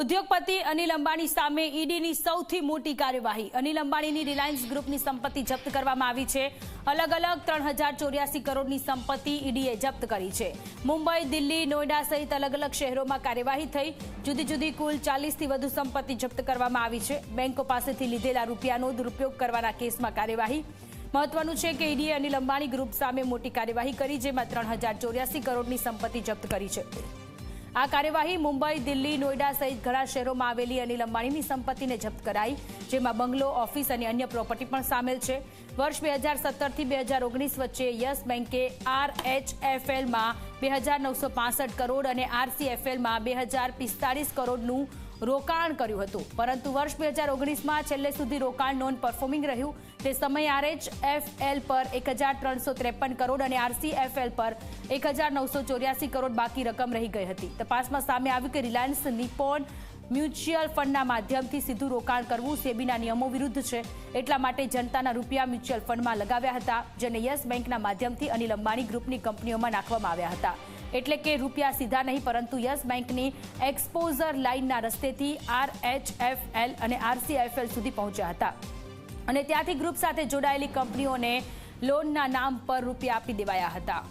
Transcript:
ઉદ્યોગપતિ અનિલ અંબાણી સામે ઈડીની સૌથી મોટી કાર્યવાહી. અનિલ અંબાણીની રિલાયન્સ ગ્રુપની સંપત્તિ જપ્ત કરવામાં આવી છે. અલગ અલગ ત્રણ હજાર ચોર્યાસી કરોડની સંપત્તિ ઈડીએ જપ્ત કરી છે. મુંબઈ, દિલ્હી, નોઈડા સહિત અલગ અલગ શહેરોમાં કાર્યવાહી થઈ. જુદી જુદી કુલ ચાલીસથી વધુ સંપત્તિ જપ્ત કરવામાં આવી છે. બેંકો પાસેથી લીધેલા રૂપિયાનો દુરુપયોગ કરવાના કેસમાં કાર્યવાહી. મહત્વનું છે કે ઈડીએ અનિલ અંબાણી ગ્રુપ સામે મોટી કાર્યવાહી કરી, જેમાં ત્રણ કરોડની સંપત્તિ જપ્ત કરી છે. આ કાર્યવાહી મુંબઈ, દિલ્હી, નોઈડા સહિત ઘણા શહેરોમાં આવેલી અનિલ અંબાણીની સંપત્તિને જપ્ત કરાઈ, જેમાં બંગલો, ઓફિસ અને અન્ય પ્રોપર્ટી પણ સામેલ છે. વર્ષ બે હજાર સત્તરથી બે હજાર ઓગણીસ વચ્ચે યસ બેન્કે આરએચએફએલમાં બે હજાર નવસો કરોડ અને આરસીએફએલમાં બે હજાર પિસ્તાળીસ કરોડનું રોકાણ કર્યું હતું. પરંતુ વર્ષ બે હજાર ઓગણીસમાં છેલ્લે સુધી રોકાણ નોન પરફોર્મિંગ રહ્યું. તે સમયે આરએચએફએલ પર એક હજાર ત્રણસો ત્રેપન કરોડ અને આરસીએફએલ પર એક હજાર નવસો ચોર્યાસી કરોડ બાકી રકમ રહી ગઈ હતી. તપાસમાં સામે આવ્યું કે રિલાયન્સ નિપોન મ્યુચ્યુઅલ ફંડના માધ્યમથી સીધું રોકાણ કરવું સેબીના નિયમો વિરુદ્ધ છે. એટલા માટે જનતાના રૂપિયા મ્યુચ્યુઅલ ફંડમાં લગાવ્યા હતા, જેને યસ બેંકના માધ્યમથી અનિલ અંબાણી ગ્રુપની કંપનીઓમાં નાખવામાં આવ્યા હતા. એટલે કે રૂપિયા સીધા નહીં, પરંતુ યસ બેંકની એક્સપોઝર લાઇનના રસ્તેથી આરએચએફએલ અને આરસીએફએલ સુધી પહોંચ્યા હતા. અને ત્યાંથી ગ્રુપ સાથે જોડાયેલી કંપનીઓને લોનના નામ પર રૂપિયા આપી દેવાયા હતા.